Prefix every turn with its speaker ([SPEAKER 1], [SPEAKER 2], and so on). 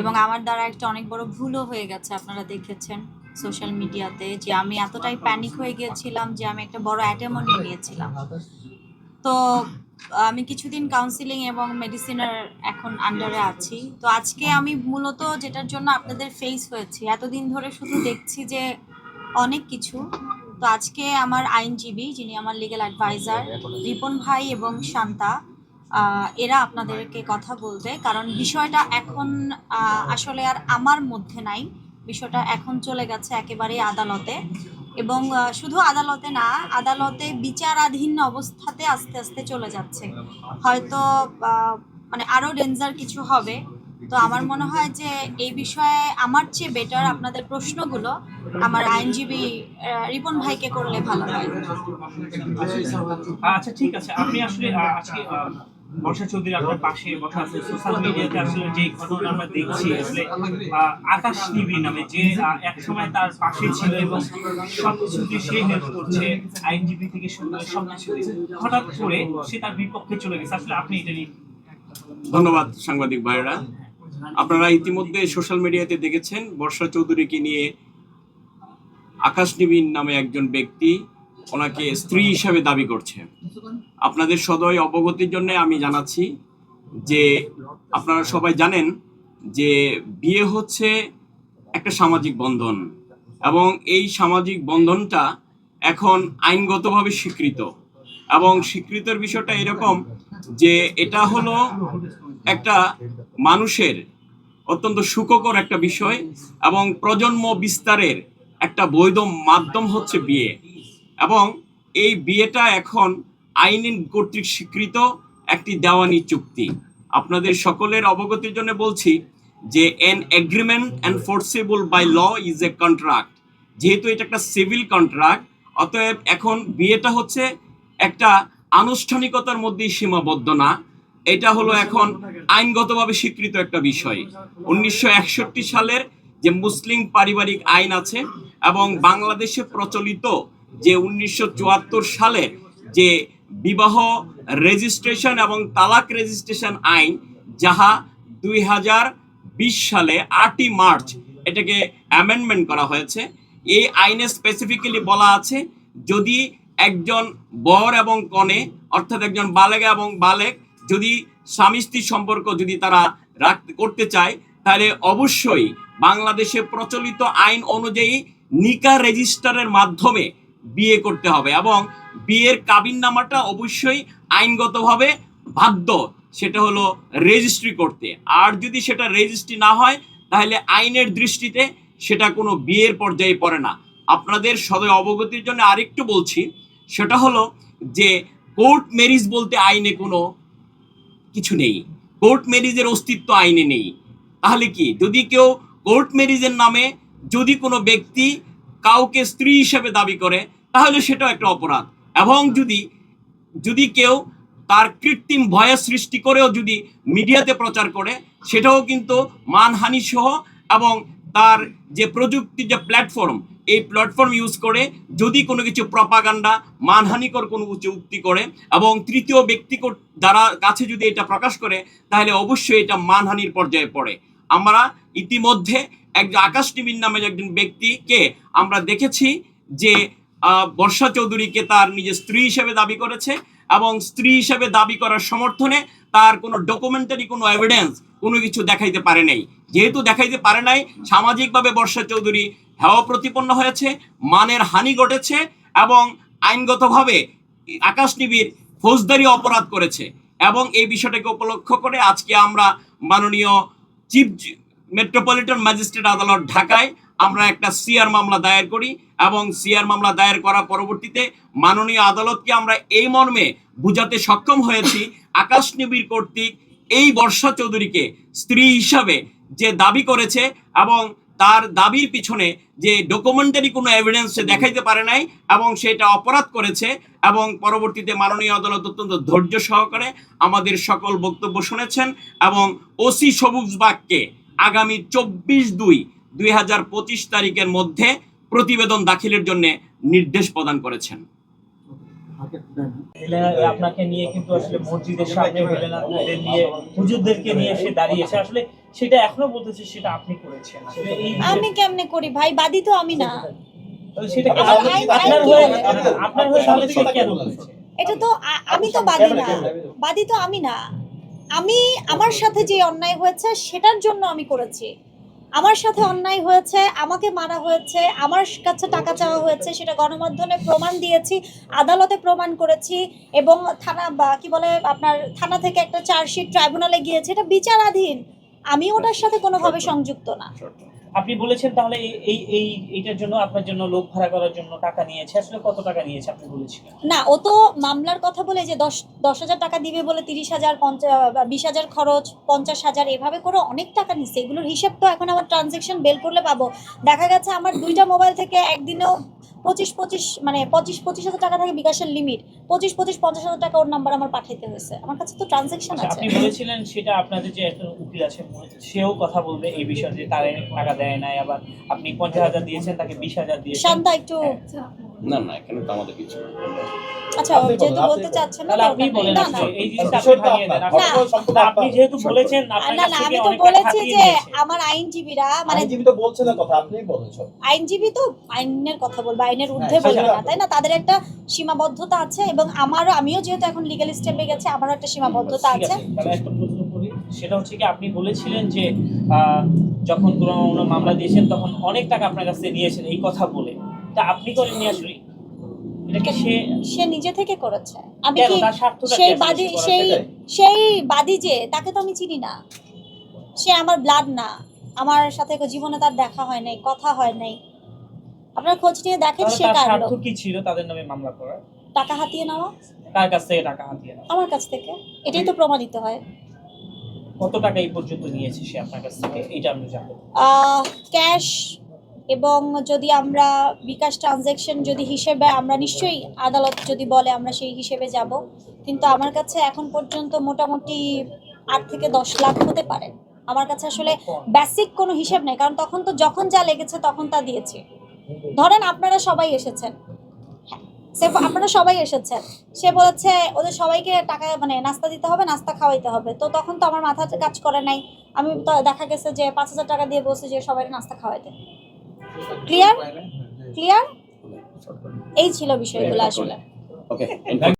[SPEAKER 1] এবং আমার দ্বারা একটা অনেক বড় ভুলও হয়ে গেছে, আপনারা দেখেছেন সোশ্যাল মিডিয়াতে যে আমি এতটাই প্যানিক হয়ে গিয়েছিলাম যে আমি একটা বড় অ্যাটেমও নিয়ে নিয়েছিলাম। তো আমি কিছুদিন কাউন্সিলিং এবং মেডিসিনের এখন আন্ডারে আছি। তো আজকে আমি মূলত যেটার জন্য আপনাদের ফেস হয়েছি, এতদিন ধরে শুধু দেখছি যে অনেক কিছু। তো আজকে আমার আইনজীবী যিনি আমার লিগ্যাল অ্যাডভাইজার রিপন ভাই এবং শান্তা এরা আপনাদেরকে কথা বলবে, কারণ বিষয়টা এখন আসলে আর আমার মধ্যে নাই। বিষয়টা এখন চলে গেছে একেবারেই আদালতে। এবং শুধু আদালতে না, আদালতে বিচারাধীন অবস্থাতে আস্তে আস্তে চলে যাচ্ছে। হয়তো মানে আরও ডেঞ্জার কিছু হবে। তো আমার মনে হয় যে এই বিষয়ে আমার চেয়ে বেটার আপনাদের প্রশ্নগুলো আমার আইনজীবী রিপন ভাইকে করলে ভালো হয়।
[SPEAKER 2] আচ্ছা ঠিক আছে। আপনি আসলে আজকে বর্ষা চৌধুরী আপনার পাশে বসা আছে। সোশ্যাল মিডিয়াতে আসলে যে ঘটনা আমরা দেখছি আসলে আকাশ নিবি নামে যে আহ, একসময় তার পাশে ছিল এবং সে হেল্প করছে আইনজীবী থেকে হঠাৎ করে সে তার বিপক্ষে চলে গেছে। আসলে আপনি এটা নিয়ে
[SPEAKER 3] ধন্যবাদ সাংবাদিক ভাইরা আপনারা ইতিমধ্যে সোশ্যাল মিডিয়াতে দেখেছেন বর্ষা চৌধুরীকে নিয়ে আকাশ নিবিন নামে একজন ব্যক্তি ওনাকে স্ত্রী হিসাবে দাবি করছে। আপনাদের সদয় অবগতির জন্য আমি জানাচ্ছি যে আপনারা সবাই জানেন যে বিয়ে হচ্ছে একটা সামাজিক বন্ধন এবং এই সামাজিক বন্ধনটা এখন আইনগতভাবে স্বীকৃত এবং স্বীকৃতর বিষয়টা এরকম যে এটা হলো একটা মানুষের অত্যন্ত সুখকর একটা বিষয় এবং প্রজন্ম বিস্তারের একটা বৈধ মাধ্যম হচ্ছে বিয়ে। এবং এই বিয়েটা এখন আইন কর্তৃক স্বীকৃত একটি দেওয়ানি চুক্তি। আপনাদের সকলের অবগতির জন্য বলছি যে an agreement enforceable by law is a contract যেহেতু এটা একটা সিভিল কন্ট্রাক্ট অতএব এখন বিয়েটা হচ্ছে একটা আনুষ্ঠানিকতার মধ্যেই সীমাবদ্ধ না। এটা হলো এখন আইনগতভাবে স্বীকৃত একটা বিষয়। উনিশশো একষট্টি সালের যে মুসলিম পারিবারিক আইন আছে এবং বাংলাদেশে প্রচলিত যে উনিশশো সালের যে বিবাহ রেজিস্ট্রেশন এবং তালাক রেজিস্ট্রেশন আইন, যাহা দুই হাজার বিশ সালে আটই মার্চ এটাকে অ্যামেন্ডমেন্ট করা হয়েছে, এই আইনে স্পেসিফিক্যালি বলা আছে, যদি একজন বর এবং কনে, অর্থাৎ একজন বালেগা এবং বালেক, যদি স্বামী স্ত্রী সম্পর্ক যদি তারা রাখতে করতে চায়, তাহলে অবশ্যই বাংলাদেশে প্রচলিত আইন অনুযায়ী নিকা রেজিস্টারের মাধ্যমে বিয়ে করতে হবে এবং বিয়ের কাবিননামাটা অবশ্যই আইনগতভাবে বাধ্য, সেটা হলো রেজিস্ট্রি করতে। আর যদি সেটা রেজিস্ট্রি না হয়, তাহলে আইনের দৃষ্টিতে সেটা কোনো বিয়ের পর্যায়ে পড়ে না। আপনাদের সদয় অবগতির জন্য আরেকটু বলছি, সেটা হলো যে কোর্ট ম্যারিজ বলতে আইনে কোনো কিছু নেই। কোর্ট ম্যারিজের অস্তিত্ব আইনে নেই। তাহলে কি? যদি কেউ কোর্ট ম্যারিজের নামে যদি কোনো ব্যক্তি কাউকে স্ত্রী হিসেবে দাবি করে, তাহলে সেটাও একটা অপরাধ। এবং যদি যদি কেউ তার কৃত্রিম ভয়ের সৃষ্টি করেও যদি মিডিয়াতে প্রচার করে, সেটাও কিন্তু মানহানি সহ এবং তার যে প্রযুক্তি যে প্ল্যাটফর্ম, এই প্ল্যাটফর্ম ইউজ করে যদি কোনো কিছু প্রপাগান্ডা, মানহানিকর কোনো উচ্চ উক্তি করে এবং তৃতীয় ব্যক্তি দ্বারা কাছে যদি এটা প্রকাশ করে, তাহলে অবশ্যই এটা মানহানির পর্যায়ে পড়ে। আমরা ইতিমধ্যে একজন আকাশ টিভির নামের একজন ব্যক্তিকে আমরা দেখেছি যে বর্ষা চৌধুরীকে তার নিজের স্ত্রী হিসেবে দাবি করেছে এবং স্ত্রী হিসেবে দাবি করার সমর্থনে তার কোনো ডকুমেন্টারি কোনো এভিডেন্স কোনো কিছু দেখাইতে পারে নাই। যেহেতু দেখাইতে পারে নাই, সামাজিকভাবে বর্ষা চৌধুরী হেওয়া প্রতিপন্ন হয়েছে, মানের হানি ঘটেছে এবং আইনগতভাবে আকাশ নিবির ফৌজদারি অপরাধ করেছে এবং এই বিষয়টাকে উপলক্ষ করে আজকে আমরা মাননীয় চিফ মেট্রোপলিটন ম্যাজিস্ট্রেট আদালত ঢাকায় আমরা একটা সিআর মামলা দায়ের করি এবং সিআর মামলা দায়ের করার পরবর্তীতে মাননীয় আদালতকে আমরা এই মর্মে বুঝাতে সক্ষম হয়েছি, আকাশ নিবিড় কর্তৃক এই বর্ষা চৌধুরীকে স্ত্রী হিসাবে যে দাবি করেছে এবং তার দাবির পিছনে যে ডকুমেন্টারি কোনো এভিডেন্স সে দেখাইতে পারে নাই এবং সেটা অপরাধ করেছে এবং পরবর্তীতে মাননীয় আদালত অত্যন্ত ধৈর্য সহকারে আমাদের সকল বক্তব্য শুনেছেন এবং ওসি সবুজ বাগকে আগামী চব্বিশ দুই দুই হাজার পঁচিশ তারিখের মধ্যে প্রতিবেদন দাখিলের জন্য নির্দেশ প্রদান করেছেন।
[SPEAKER 2] আপনাকে নিয়ে কিন্তু আসলে মসজিদের সামনে হেলেনাদের নিয়ে হুজুরদেরকে নিয়ে সে দাঁড়িয়েছে। আসলে সেটা এখনও বলতেছে সেটা আপনি করেছেন।
[SPEAKER 1] আমি কেমনে করি ভাই? বাদী তো আমি না।
[SPEAKER 2] সেটা আপনার হয়ে আপনার হয়ে তাহলে সে কেন
[SPEAKER 1] এটা তো আমি তো বাদী না। বাদী তো আমি না। আমি আমার সাথে যে অন্যায় হয়েছে সেটার জন্য আমি করেছি। আমার সাথে অন্যায় হয়েছে আমাকে মারা হয়েছে আমার কাছে টাকা চাওয়া হয়েছে সেটা গণমাধ্যমে প্রমাণ দিয়েছি আদালতে প্রমাণ করেছি এবং থানা বা কি বলে আপনার থানা থেকে একটা চার্জশিট ট্রাইব্যুনালে গিয়েছে এটা বিচারাধীন। আমি ওটার সাথে কোনোভাবে সংযুক্ত না।
[SPEAKER 2] আপনি বলেছেন তাহলে এই- এই এই, এইটার জন্য আপনার জন্য লোক ভাড়া করার জন্য টাকা নিয়েছে। আসলে কত টাকা নিয়েছে আপনি বলেছিলেন?
[SPEAKER 1] না, ও তো মামলার কথা বলে যে দশ দশ হাজার টাকা দিবে বলে তিরিশ হাজার পঞ্চাশ বিশ হাজার খরচ, পঞ্চাশ হাজার এভাবে করে অনেক টাকা নিচ্ছে। এগুলোর হিসেব তো এখন আমার ট্রানজেকশন বেল করলে পাবো। দেখা গেছে আমার দুইটা মোবাইল থেকে একদিনেও পঁচিশ পঁচিশ মানে পঁচিশ পঁচিশ হাজার টাকা থাকে বিকাশের লিমিট পঁচিশ পঁচিশ পঞ্চাশ হাজার টাকা ওর নাম্বার আমার পাঠাইতে হয়েছে। আমার কাছে তো ট্রানজেকশন
[SPEAKER 2] আচ্ছা,
[SPEAKER 1] আছে।
[SPEAKER 2] আপনি বলেছিলেন সেটা আপনাদের যে একটা উকিল আছে সেও কথা বলবে এই বিষয়ে যে তার টাকা দেয় নাই আবার আপনি পঞ্চাশ হাজার দিয়েছেন তাকে বিশ হাজার দিয়েছেন।
[SPEAKER 1] শান্তা একটু
[SPEAKER 3] না না এখানে তো আমাদের কিছু না।
[SPEAKER 1] আচ্ছা
[SPEAKER 4] আপনি
[SPEAKER 1] যেহেতু বলতে চাচ্ছেন না
[SPEAKER 2] আপনি বলেন
[SPEAKER 1] না,
[SPEAKER 2] এই জিনিসটা আপনি
[SPEAKER 4] বিষয়টা
[SPEAKER 2] ভাঙিয়ে দেন। আপনি-। যেহেতু বলেছেন
[SPEAKER 1] না না আমি তো বলেছি যে আমার আইনজীবীরা মানে
[SPEAKER 4] আইনজীবী তো বলছে না কথা আপনিই বলেছ
[SPEAKER 1] আইনজীবী তো আইনের কথা বলব আইনের ঊর্ধ্বে বলবে না তাই না? তাদের একটা সীমাবদ্ধতা আছে এবং আমারও আমিও যেহেতু এখন লিগ্যাল স্টেপে গেছে আমারও একটা সীমাবদ্ধতা আছে।
[SPEAKER 2] আছে, তাহলে একটা প্রশ্ন করি সেটা হচ্ছে কি আপনি বলেছিলেন যে আহ, যখন কোনো মামলা দিয়েছেন তখন অনেক টাকা আপনার কাছে নিয়েছেন এই কথা বলে। তা আপনি করেননি আসলে। এটা কি সে
[SPEAKER 1] সে নিজে থেকে করেছে। আমি কি সেই বাদী সেই সেই বাদী যে তাকে তো আমি চিনি না। সে আমার ব্লাড না। আমার সাথে জীবনে তার দেখা হয় নাই কথা হয় নাই। আপনার খোঁজ নিয়ে দেখেন সে কার লোক।
[SPEAKER 2] কি ছিল তাদের নামে মামলা করার?
[SPEAKER 1] টাকা হাতিয়ে নেওয়া?
[SPEAKER 2] কার কাছ থেকে টাকা হাতিয়ে নেওয়া?
[SPEAKER 1] আমার কাছ থেকে। এটাই তো প্রমাণিত হয়।
[SPEAKER 2] কত টাকা এই পর্যন্ত নিয়েছে সে আপনার কাছ থেকে? এইটা আমি জানব
[SPEAKER 1] ক্যাশ এবং যদি আমরা বিকাশ ট্রানজ্যাকশন যদি হিসেবে আমরা নিশ্চয়ই আদালত যদি বলে আমরা সেই হিসেবে যাব। কিন্তু আমার কাছে এখন পর্যন্ত মোটামুটি আট থেকে দশ লাখ হতে পারে। আমার কাছে আসলে বেসিক কোনো হিসেব নেই কারণ তখন তো যখন যা লেগেছে তখন তা দিয়েছি। ধরেন আপনারা সবাই এসেছেন। হ্যাঁ, সে আপনারা সবাই এসেছেন। সে বলেছে ওদের সবাইকে টাকা মানে নাস্তা দিতে হবে নাস্তা খাওয়াইতে হবে। তো তখন তো আমার মাথা কাজ করে নাই। আমি দেখা গেছে যে পাঁচ হাজার টাকা দিয়ে বলছে যে সবাই নাস্তা খাওয়াইতে। ক্লিয়ার ক্লিয়ার এই ছিল বিষয়গুলো আসলে।
[SPEAKER 3] ওকে